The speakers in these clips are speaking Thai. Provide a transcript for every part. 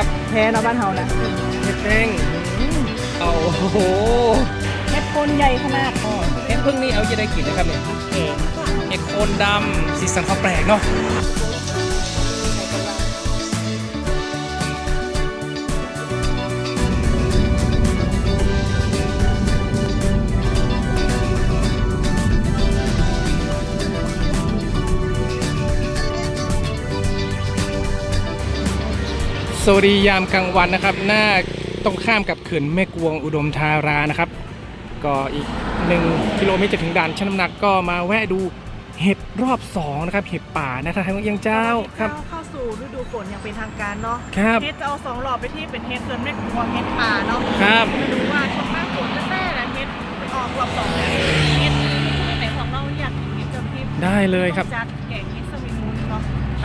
นะครับแพ้เนาะบ้านเฮานะเห็ดแดงอืมเอาโอ้โหเม็ดคนใหญ่ขนาดอ๋อเห็ดพึ่งนี่เอาจะได้กินนะครับเนี่ยเก่งเห็ดโคนดำสีสันเขาแปลกเนาะ วัสดียามกลางวันนะครับ หน้าตรงข้ามกับเขื่อนแม่กวงอุดมธารานะครับ ก็อีก 1 กิโลเมตรจะถึงด่านชั่งน้ำหนักก็มาแวะดูเห็ดรอบ2นะครับเห็ดป่านะครับทางยังเจ้าครับเข้าสู่ฤดูฝนอย่างเป็นทางการเนาะครับเฮ็ดจะเอาสองหลอดไปที่เป็นเฮ็ดเกินแม่กวงเฮ็ดป่าเนาะครับมาดูว่าช่วงหน้าฝนจะแน่แหละเฮ็ดมันออกรอบสองเนี่ยเฮ็ดไหนของเราอยากกินเฮ็ดเจอพิษได้เลยครับจัดแกง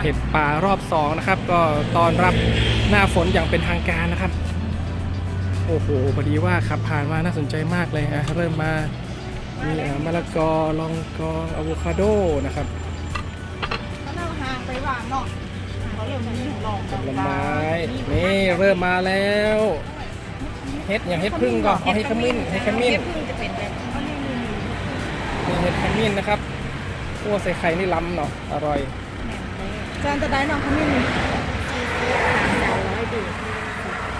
ห็ดป่ารอบ2นะครับ ก็ตอนรับหน้าฝนอย่างเป็นทางการนะครับ โอ้โหพอดีว่าขับผ่านมาน่าสนใจมากเลยอะเริ่มมามีอะมะละกอลองกองอะโวคาโดนะครับก็นั่งห่างไปหวานเนาะเขาเรียกมันนี่ลองผลไม้นี่เริ่มมาแล้วเห็ดอย่างเห็ดพึ่งก่อนเอาเห็ดขมิ้นเห็ดขมิ้นเฮ็ดพึ่งจะเป็นแบบเขาเรียกนี่มีเห็ดขมิ้นนะครับคั่วใส่ไข่นี่ล้ำเนาะอร่อย จานจะได้น้องขมิ้น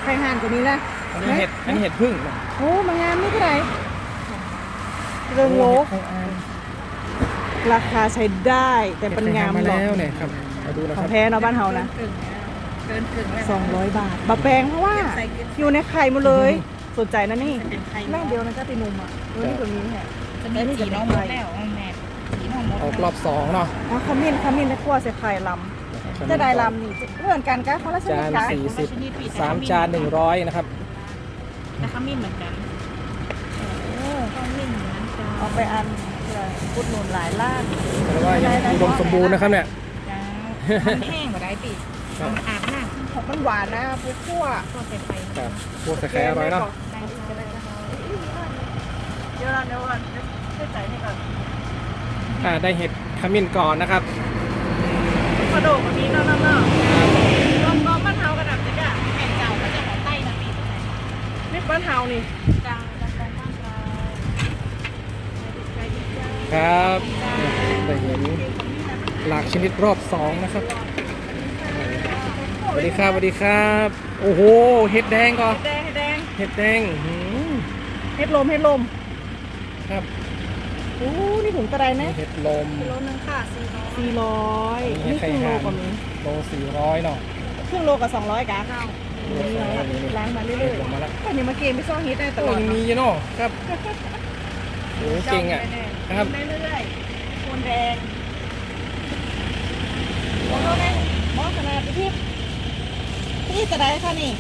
ใครห่านกว่านี้ละอันนี้เห็ดอันนี้เห็ดพึ่งเนาะโอ้มางานนี่ก็ได้เรื่องโลกโอ้เห็ดไข่อานราคาใช้ได้แต่เป็นงามมาหรอกแล้วเนี่ยครับมาดูนะขคองรับแท้เนาะบ้านเฮานะเกินถึงแล้วสองร้อยบาทบะแปลงเพราะว่า อยู่ในไข่หมดเลยสนใจนะนี่เป็นใครแม่เดียวนะก็ตีนุ่มอะเออนี่ตัวนี้แหละจะมีสีน้องหมดแล้วแม่สีน้ องหมดออกรอบสองเนาะอ๋อขมิ้นขมิ้นและคั่วใส่ไข่ลำจะได้ลำนี่เพื่อนกันก็คนละชนิจาดนกันสี่สิบสามจานหนึ่งร้อยนะครับ แต่ขมิ้นเหมือนกันเออขมิ้นเหมือนกันจ้าเอาไปอันเพื่ออุดหนุนหลายล้านแต่ว่ายังอุดมสมบูรณ์นะครับเนี่ย จ้ามันแห้งกว่าได้ปีครับมันอาบน้ของมันหวานนะปุ๊บคั่วำก็ใส่ไฟครับพวกใส่ไข่อร่อยเนาะ ได้จะได้ก็เดี๋ยวเราเดี๋ยวเราช่วยใจให้ก่อน อ่าได้เห็ดขมิ้นก่อนนะครับกระโดดแบบนี้เนาะเนาะเนาะรอบรอบบ้านเฮากระดับจิกอะแผ่นเก่าก็จะหอใต้นะปีนี่บ้านเฮานี่จ้าจ้าจ้าจ้าจ้าครับได้เห็นหลากชนิดรอบสองนะครับสวัสดีครับสวัสดีครับ โอ้โหเห็ดแดงก่อนแดงแดงเห็ดแดงหืมเฮ็ดลมเฮ็ดลมครับ โอ้นี่ถุงกระไดนะเห็ดลมกิโลนึงค่ะสี่ร้อยอันนี้นี่ครึ่งโลไข่ห่านกว่านี้โลสี่ร้อยเนาะครึ่งโลกับสองร้อยกะข้าวโลสองร้อยนี่ล้างมาเรื่อยลงมาแล้วๆก็ยังมาเกมไม่ซ่องฮิตได้ตโอ้ลอดยังมีอยู่เนาะครับโอ้เก่งอะครับเรื่อยๆโคนแดงโอ้โหแม่งหมอขนาดไปที่ที่จะได้ค่ะนี่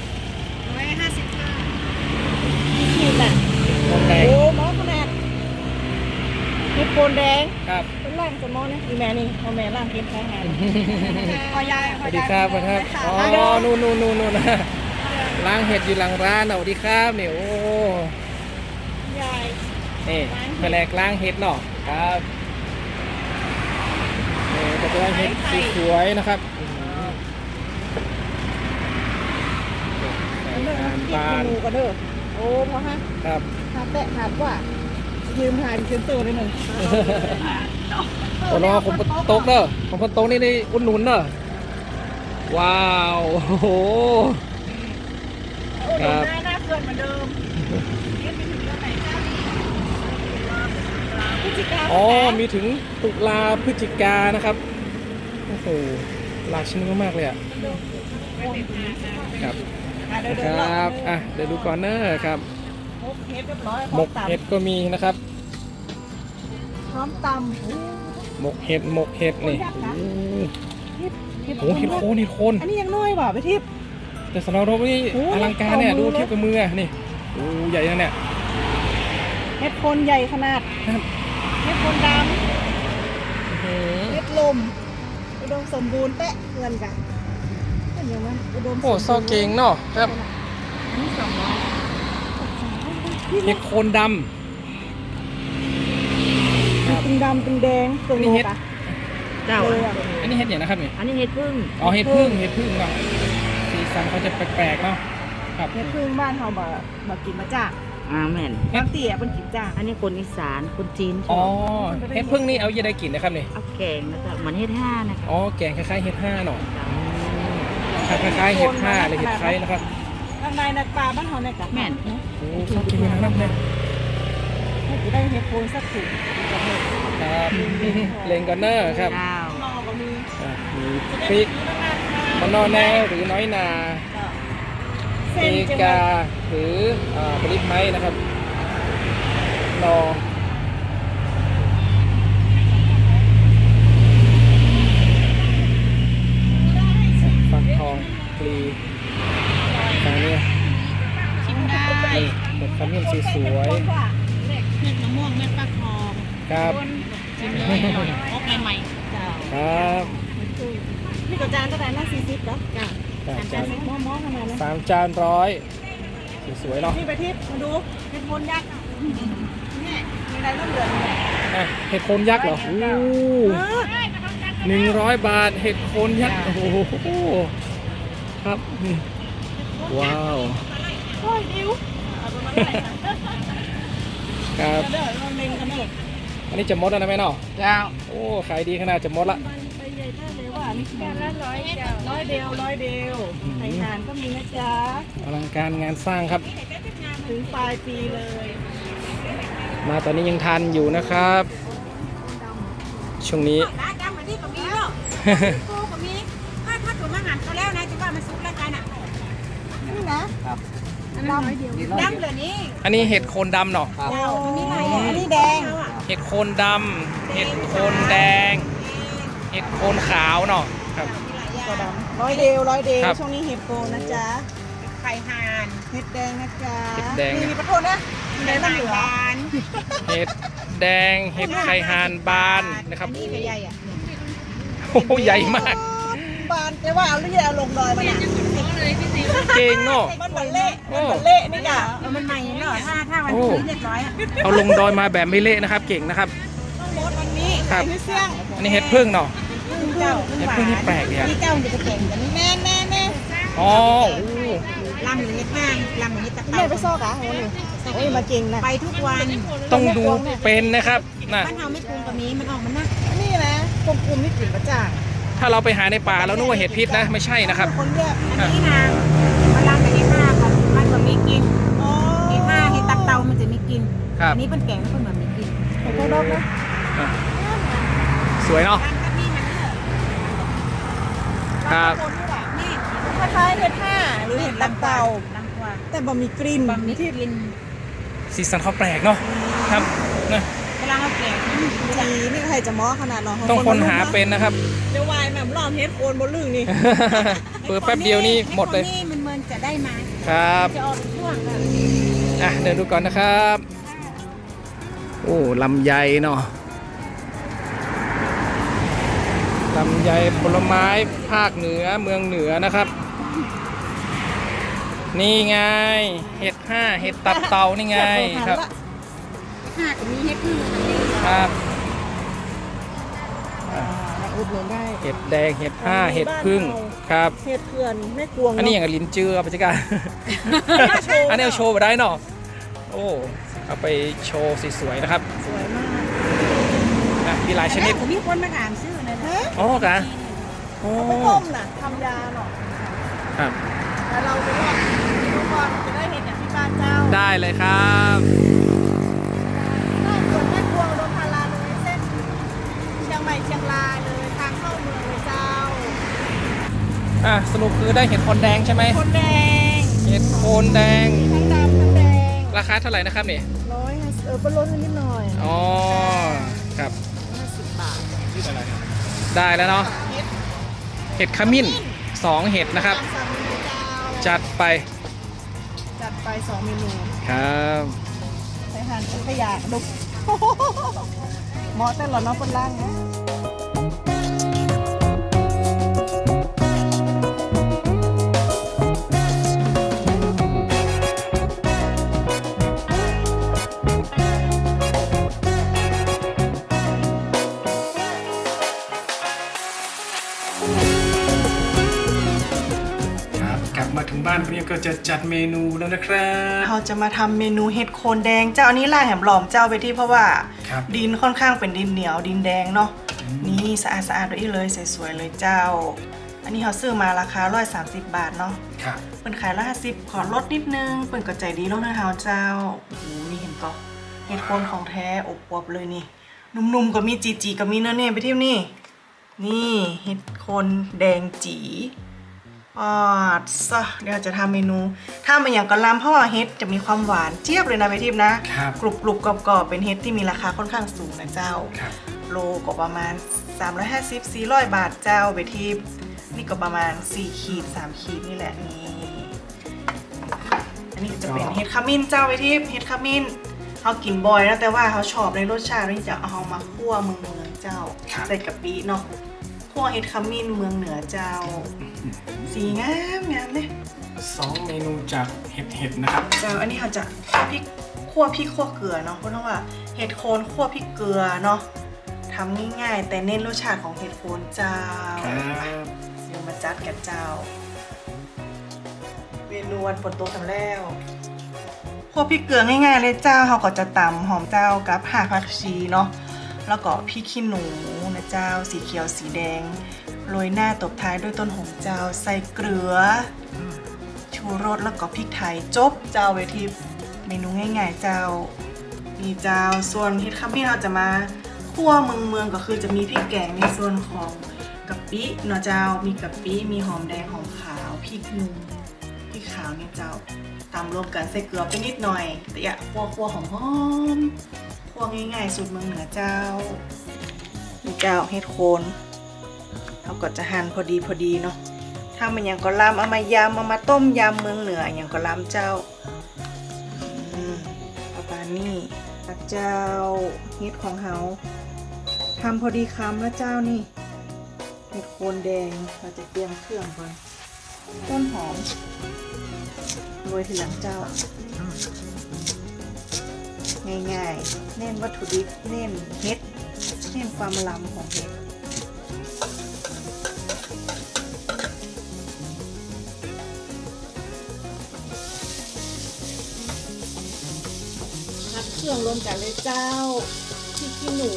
ร้อยห้าสิบห้านี่น่ะลงแดงโอ้หมอขนาด เห็ดโคนแดงครับเป็นร่างจะมอเนี่ยอีแม่นี่พ่อแม่ร่างเก็บแท้งานพอยายสวัสดีครับสวัสดีครับอ๋อนู่นนู่นนู่นนู่นนะล้างเห็ดอยู่หลังร้านน่ะสวัสดีครับเนี่ยโอ้ยายนี่แผนกล้างเห็ดเนาะครับนี่ก็จะได้เห็ดสีสวยนะครับอื้อหือนี่อาหารบานเมนูก็เด้อโอ้พอฮะครับหาแตะหาดว่า ยืมหายเป็นเซนเตอร์ได้หนึ่งโอ้รอผมโต๊ะเด้อผมคนโต๊ะนี่ได้อุ่นหนุนเด้อว้าวโอ้โหโอ้ครัโหบหน้าหน้าเกินเหมือนเดิมเฮ็ดไปถึงเดือนไหนจ้าพฤศจิกาอ๋อ มีถึงตุลาพฤศจิกานะครับ โอ้โหหลากชนิดมากๆเลยอะ ครับอะเดี๋ยวคเดี๋ยวรับ อะ เดี๋ยวดูก่อนเนอะครับห มกเฮ็ดเรียบร้อยหมกเห็ดก็มีนะครับ พร้อมตำโอ้หมกเห็ดหมกเห็ดนี่โอ้โหเฮ็ดเฮ็ดโอ้โหเห็ดโคนเห็ดโคนอันนี้ยังน้อยว่ะไปทิพย์แต่สำหรับเรานี่โอ้โหอลังการเนี่ยต่อมืดูอเทียบกับมืออะนี่โอ้ใหญ่นะเนี่ยเฮ็ดโคนใหญ่ขนาดครับเฮ็ดโคนดอื้อหือำเฮ็ดลมอุดมสมบูรณ์แตะเงินกันเป็นยังไงอุดมสมโอ้บูรณ์ซอเก่งเนาะครับนี่สองร้อย เห็ดโคนดเป็นดำเป็นแดงตรงนี่โลเฮ็ดกอะเจ้าเลยอะำอันนี้เห็ดอย่างนะครับนี่อันนี้เห็ดพึ่งอ๋อเห็ดพึ่งเห็ดพึ่งเนาะสีสสันเขาจะแปลกๆเนาะครับเฮ็ดพึ่งบ้านเฮาบ่บ่กินมาจ้าอ่าแม่นบางเตี่ยเพิ่นกินจ้าอันนี้คนอีสานคนจีนชอ๋ออบเห็ดพึ่งนี่เอาจะได้กลิ่นนะครับนี่เอาแกงนะคะเหมือนเฮ็ดห้านะคะอ๋อแกงคล้ายๆเห็ดห้าเนาะคล้ายๆเห็ดห้าหรือเห็ดไคร้นะครับข้างในนักปลาบ้านเฮาเนี่ยกะแม่น โอ้ชอบกินนะครับเนี่ยให้สิได้เฮ็ดโคนสักถุงกับเฮ็ดครับเลงกอนเนอร์ครับนอก็มีอะมีพริกมันนอแนวหรือน้อยนาเส้เอนจะกาหรืออ่าบริไม้นะครับนอฟักทองปลีตรงนี้ ชิมได้ นี่เห็ดขมิ้นสีสวย คนว่า เม็ดมะม่วงเม็ดฟักทอง ครับ ชิมเลยออกใหม่ จ้า ครับ นี่ก็จานเท่าไหร่นะ40เหรอจ้า จาน จา จาน น มอๆขนาดนั้น สามจานร้อยสวยๆเนาะนี่ไปทิพย์มาดูเฮ็ดโคนยักษ์นี่มีอะไรต้องเหลือเนี่ยอะเห็ดโคนยักษ์เหรอโอ้เออหนึ่งร้อยบาทเห็ดโคนยักษ์โอ้โหครับนี่ว้าวโอ้ยดิวเอาไปมาเลยครับ เดี๋ยวเราเล็งกันเลยอันนี้จะมดแล้วนะแม่เนาะๆดาวโอ้ขายดีขนาดจะมดละไปใหญ่ ท่าเลยว่านี่แค่ละร้อยเดียวร้อยเดียวร้อยเดียวไข่ทานก็มีนะจ๊ะอลังการงานสร้างครับ ถึงปลายปีเลย มาตอนนี้ยังทันอยู่นะครับ ช่วงนี้ ร้านดำเหมือนที่กับมีเนาะโกกับมีถ้าถ้าถุงอาหารเขาแล้วนะจะว่ามันสุกแล้วกันอะนี่นะอันนั้นร้อยเดียวดำเหลือนี้อันนี้เห็ดโคนดำเนาะ เจ้ามันมีหลายอันนี้แดง เห็ดโคนดำ เห็ดโคนแดงเห็ดโคนขาวเนาะครับก็ดำร้อยเดียวร้อยเดียวครับช่วงนี้เห็ดโกนะจ๊ะไข่ห่านเห็ดแดงนะจ๊ะเห็ดแดงมีประโทษนะมีอะไรบ้างเหลือ นเห็ดแดงเห็ดไข่หานบานนะครับนี่ก็ใหญ่อะโอ้โหใหญ่มาก บานแต่ว่าเอาเรื่อยเอาลงดอยมาน่ะเก่งเนาะ มันบันเละมันบันเละนี่จ้ะแล้วมันใหม่เนาะถ้าถ้าวันโอ้นี้เรียบร้อยอะเอาลงดอยมาแบบไม่เละนะครับ เก่งนะครับ ต้องลดวันนี้ครับ ไอ้นี่เสี่ยงอันนี้เห็ดพึ่งเนาะ เจ้าเห็ดพึ่งนี่แปลกดีอะนี่เจ้าจะไปแข่งกันแน่แน่แน่อ๋อโอ้ลำหรือเฮ็ดห้างลำหรือเฮ็ดตะแม่เตาไปซอกอะโอ้ยโอ้ยมาเก่งนะไปทุกวันต้องดูเป็นนะครับนะบ้านเฮาไม่ปรุงกับนี้มันออกมันนักนี่นะกลมกลุ่มนี่กลิ่นประจ่างถ้าเราไปหาในป่าแล้วนึกว่าเห็ดพิษนะไม่ใช่นะครับคนเรียกอันนี้นะมันลำกับเฮ็ดห้างค่ะมันก็มีกินอ๋อเฮ็ดห้างเฮ็ดตักเตามันจะมีกินครับอันนี้เป็นแกงแล้วเป็นแบบมีกินขอโทษนะอะสวยเนาะ ร้านกับนี่มันเถอะ ครับคนนี่แหละนี่คล้ายๆเห็ดห้าหรือเห็ดตับเต่าลำกว่าแต่บะมีกลิ่นบะหมี่ที่กินสีสันเขาแปลกเนาะครับนะเวลาเราแกงทีนี่ใครจะม้อขนาดเนาะต้องคนหาเป็นนะครับ เดี๋ยววายแบบรอบเฮ็ดโคนบนลึงนี่เปิดแป๊บเดียวนี่หมดเลยไอ้คนนี่มันมันจะได้มาครับ จะออกเป็นช่วงอะอะเดินดูก่อนนะครับ โอ้ลำไยเนาะ ลำไยผลไม้ภาคเหนือเมืองเหนือนะครับ นี่ไง เห็ดห้าเห็ดตับเต่านี่ไงครับหากมีเฮ็ดพึ่งครับอะมาอุดหนุนได้เห็ดแดงเห็ดห้าเห็ดพึ่งครับเห็ดเขื่อนแม่กวงอันนี้อย่างกับลิ้นจือเอาไปจัดการอันนี้เอาโชว์มาได้เนาะโอ้เอาไปโชว์สวยๆนะครับสวยมากอะมีหลายชนิดผมมีคนมาอ่านชื่อนะฮะ อ๋อกะโอ้เอาไปต้มน่ะทำยาเนาะครับ แต่เราไปว่าทุกคนจะได้เห็ดอย่างที่บ้านเจ้าได้เลยครับถ้าเขื่อนแม่กวงโดนพาราเลยเส้นเชียงใหม่เชียงรายเลยทางเข้าเมืองเลยเจ้า อะสรุปคือได้เห็ดโคนแดงใช่ไหมคนแดงเห็ดโคนแดง ทั้งดำทั้งแดงราคาเท่าไหร่นะครับเนี่ยร้อยห้าสิบเออเป็นลดนิดหน่อยอ๋อ ได้แล้วเนาะเห็ดเห็ดขมิ้นสองเห็ดนะครับตามสั่งเมนูเจ้าจัดไปจัดไปสองเมนูครับใช้ทานขยะดุกเหมาะแต่หล่อน้องคนล่างนะ ก็จะจัดเมนูแล้วนะครับเราจะมาทำเมนูเห็ดโคนแดงเจ้าอันนี้ล่างแหมหลอมเจ้าไปที่เพราะว่า ครับ ดินค่อนข้างเป็นดินเหนียวดินแดงเนาะนี่สะอาดสะอาดด้วยเลยสวยๆเลยเจ้า อันนี้เขาซื้อมาราคา130 บาทเนาะครับ เปิ่นขายละสิบขอลดนิดนึงเปิ่นก็ใจดีแล้วนะเฮาเจ้าโอ้โหนี่เห็นก็เห็ดโคนของแท้อบอวบเลยนี่นุ่มๆก็มีจีจีก็มีเนื้อเนี่ยไปเที่ยวนี่ นี่เห็ดโคนแดงจี ออดซะเดี๋ยวจะทำเมนู ถ้ามันอย่างกะลำเพราะว่าเห็ดจะมีความหวานเจี๊ยบเลยนะไปทิพย์นะ ครับกรุบกรุบๆกรอบๆเป็นเห็ดที่มีราคาค่อนข้างสูงนะเจ้า ครับ โลก็ประมาณ 350 400 บาทเจ้าไปทิพย์นี่ก็ประมาณ 4 ขีด 3 ขีดนี่แหละนี่อันนี้ก็จะเป็นเห็ดขมิ้นเจ้าไปทิพย์เห็ดขมิ้นเขากินบ่อยนะแต่ว่าเขาชอบในรสชาติที่จะเอามาคั่วเมืองเหนือเจ้า ครับ ใส่กะปิเนาะคั่วเห็ดขมิ้นเมืองเหนือเจ้า สีงามงามเลยสองเมนูจากเห็ดเห็ดนะครับเจ้าอันนี้เขาจะคั่วพริกคั่วพริกคั่วเกลือเนาะเพราะว่าเห็ดโคนคั่วพริกเกลือเนาะทำง่ายๆ แต่เน้นรสชาติของเห็ดโคนเจ้าครับเดี๋ยวมาจัดกันเจ้าเมนูวันฝนตกกันแล้วคั่วพริกเกลือง่ายๆเลยเจ้าเขาก็จะตำหอมเจ้ากับห่าผักชีเนาะ แล้วก็พริกขี้หนูนะเจ้าสีเขียวสีแดงโรยหน้าตบท้ายด้วยต้นหอมเจ้าใส่เกลือ ชูรสแล้วก็พริกไทยจบเจ้าเวทีเมนูง่าย ๆ เจ้า มีเจ้าส่วนเฮ็ดคัมพี่เราจะมาคั่วเมืองเมืองก็คือจะมีพริกแกงในส่วนของกะปิเนาะเจ้ามีกะปิมีหอมแดงหอมขาวพริกหนุ่มพริกขาวเนี่ยเจ้าตามรวมกันใส่เกลือไปนิดหน่อยแต่อย่าคั่วคั่วหอมหอมๆ คั่วง่ายๆสูตรเมืองเหนือเจ้ามีเจ้าเฮ็ดโคนเราก็จะหั่นพอดีพอดีเนาะถ้ามันย่างก็ลำเอามายำเอามาต้มยำเมืองเหนืออย่างก็ลำเจ้าอืมประมาณนี้พระเจ้าเฮ็ดของเฮาทำพอดีคำแล้วเจ้านี่เห็ดโคนแดงเราจะเตรียมเครื่องก่อนต้นหอมโรยทีหลังเจ้า ง่ายๆ เน้นวัตถุดิบ เน้นเฮ็ด เน้นความลำของเห็ดพักเครื่องรวมกันเลยเจ้าพริกขี้หนู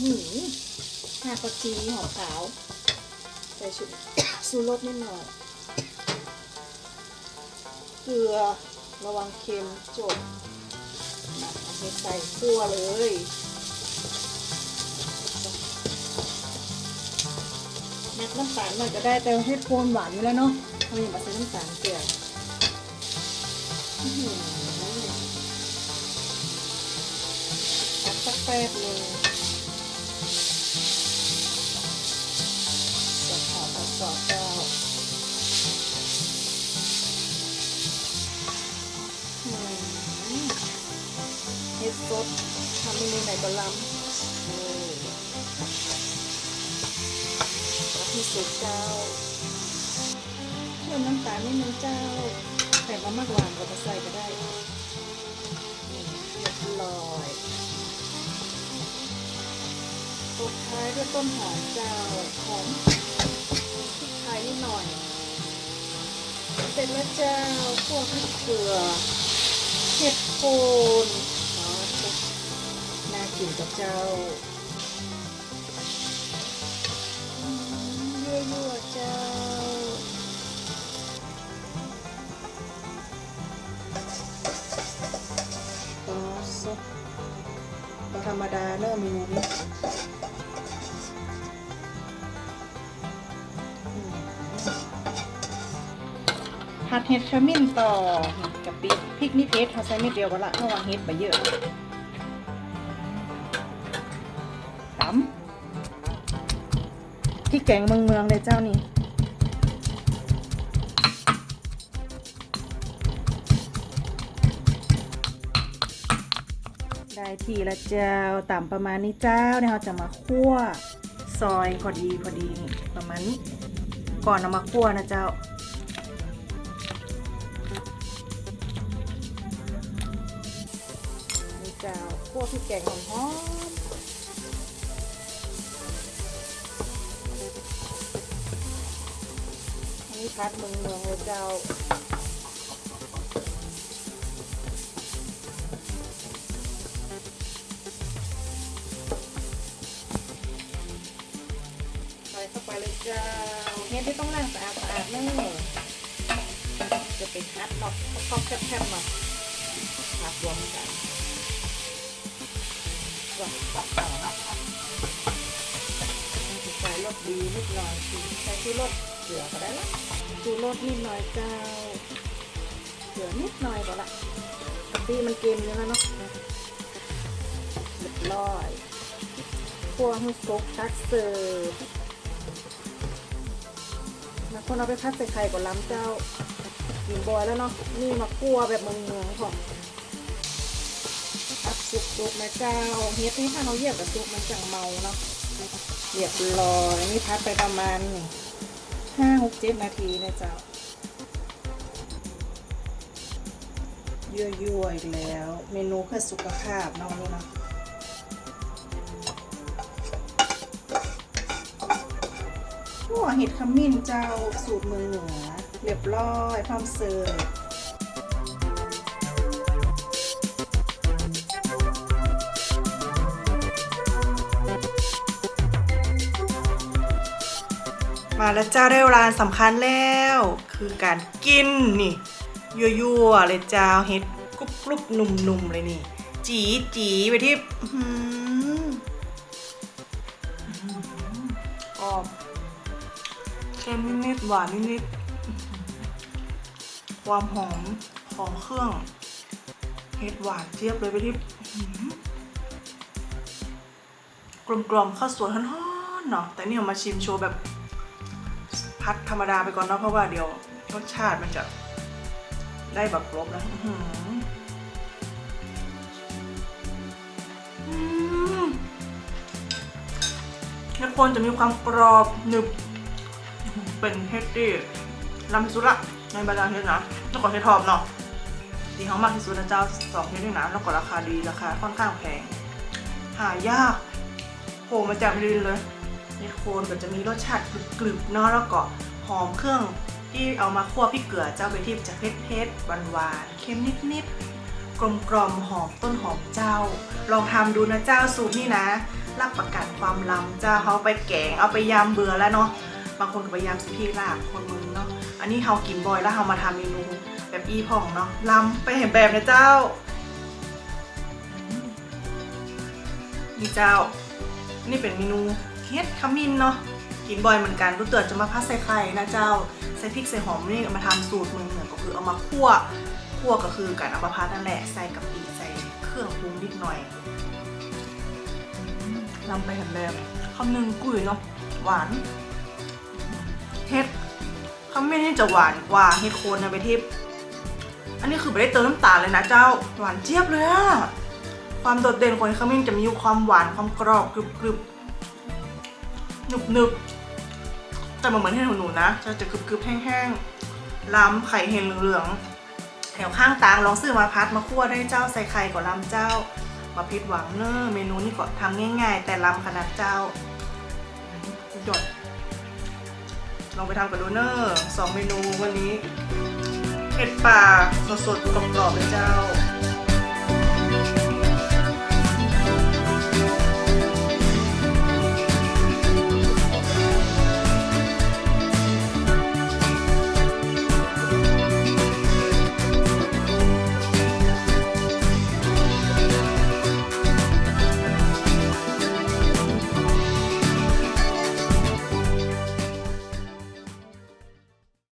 หือห้าผักชีหอมขาว ใส่ชุดซูรสนิดหน่อย เกลือระวังเค็มจบ ใส่คั่วเลยนักน้ำตาลมันจะได้แต่ให้โคนหวานอยู่แล้วเนาะทำไมมาใส่น้ำตาลเกลือสักแป๊บหนึง สดทำเมนูไหนก็ล้ำนี่รับที่สุดเจ้าเพิ่มน้ำตาลนิดนึงเจ้าใส่มามากหวานก็มาใส่ก็ได้เรียบร้อยตบท้ายด้วยต้นหอมเจ้าหอมพริกไทยนิดหน่อยเสร็จแล้วเจ้าคั่วพริกเกลือเห็ดโคน กินกับเจ้าอืมยั่วๆเจ้า ก็ซดก็ธรรมดาเนอะเมนูนี้ผัดเห็ดขมิ้นต่อกับปีพริกนี่เพชรเขาใส่ไม่เดียวก็ละเพราะว่าเห็ดไปเยอะำพริกแกงเมืองเมืองเลยเจ้านี่ได้ทีละเจ้าต่ำประมาณนี้เจ้าเนี่ยเราจะมาคั่วซอยพอดีพอดีประมาณนี้ก่อนเอามาคั่วนะเจ้านี่เจ้าคั่วพริกแกงหอม อัดเมืองเมืองเลยเจ้าใส่เข้าไปเลยเจ้าเฮ็ดที่ต้องล้างสะอาดสะอาดนอะจะเป็นฮัดเนาะครอบๆแคบๆเนาะผัดรวมกันว้าวใส่รสดีนิดหน่อยใส่ชูรสเกลือก็ได้ละ ชูรสนิดหน่อยเจ้าเกลือนิดหน่อยก็ละกะปิมันเค็มอยู่แล้วเนาะเรียบร้อยคั่วให้ซุกตักเสิร์ฟนะคนเอาไปพัดใส่ไข่ก่อนล้ำเจ้ากินบอยแล้วเนาะ นี่มาคั่วแบบเมืองเมืองๆของพัดสุกๆนะเจ้าเฮ็ดนี่ถ้าเราเหยียบกับซุปมันจังเมาเนาะเรียบร้อย นี่พัดไปประมาณ ห้าหกเจ็ดนาทีนะเจ้ายั่วๆอีกแล้ว เมนูเพื่อสุขภาพเน้องนี่เนาะหัวเห็ดขมิ้นเจ้าสูตรมือเหนือเรียบร้อยพร้อมเสิร์ฟ มาแล้วเจ้าได้เวลาสำคัญแล้ว คือการกินนี่ยั่วๆเลยเจ้าเห็ดกรุบกรุบๆนุ่มๆเลยนี่ จีจีไปที่อื้อหืออื้อหืออ้อมเค็มนิดๆหวานนิดๆความหอมของเครื่องเห็ดหวานเจี๊ยบเลยไปที่กลมกลมๆข้าวสวยฮ้อนๆเนาะแต่นี่เอามาชิมโชว์แบบ พัดธรรมดาไปก่อนเนาะเพราะว่าเดี๋ยวรสชาติมันจะได้แบบครบแล้วอื้อหืออืมแล้วคนจะมีความกรอบหนึบ เป็นเฮดดี้ลำที่สุดละในบรรดาเฮดนะแล้วก็เฮดทอปเนาะดีเขามากที่สุดนะเจ้าสองเฮดด้วยนะแล้วก็ราคาดีราคาค่อนข้างแพง หายากโผล่มาจากดินเลย เฮดโคนก็จะมีรสชาติกรึบๆเนาะแล้วก็หอมเครื่องที่เอามาคั่วพริกเกลือเจ้าไปที่จะเผ็ดๆหวานๆเค็มนิดๆกลมๆหอมต้นหอมเจ้า ลองทำดูนะเจ้าสูตรนี่นะ รับประกันความล้ำเจ้าเขาไปแกงเอาไปยำเบื่อแล้วเนาะบางคนก็พยายามสพีลาบคนมึงเนาะอันนี้เฮากินบ่อยแล้วเฮามาทำเมนูแบบอีพ่องเนาะลำไปเห็นแบบนะเจ้านี่เจ้า นี่เป็นเมนู เฮ็ดขมิ้นเนาะกินบ่อยเหมือนกันรู้เตือนจะมาพัดใส่ไข่นะเจ้าใส่พริกใส่หอมนี่เอามาทำสูตรเมืองเหนือก็คือเอามาคั่วคั่วก็คือการเอามาพัดนั่นแหละใส่กะปิใส่เครื่องปรุงนิดหน่อยลำไปเห็นแบบคำหนึ่งกุยเนาะหวานเฮ็ดขมิ้นนี่จะหวานกว่าเฮ็ดโคนนะไปทิพอันนี้คือไม่ได้เติมน้ำตาลเลยนะเจ้าหวานเจี๊ยบเลยอะความโดดเด่นของขมิ้นจะมีอยู่ความหวานความกรอบกรึบกรึบ หนึบหนึบแต่มันเหมือนเฮ็ดหนูๆนะ จะจะกรึบกรึบแห้งๆล้ำไข่เห็นเหลืองๆแถวข้างตางลองซื้อมาพัดมาคั่วได้เจ้าใส่ไข่ก่อนล้ำเจ้ามาพิดหวังเนอเมนูนี้ก็ทำง่าย ๆ แต่ล้ำขนาดเจ้าสุดยดลองไปทำกับดูเนอร์สองเมนูวันนี้เห็ดป่าสดๆกรอบๆเลยเจ้า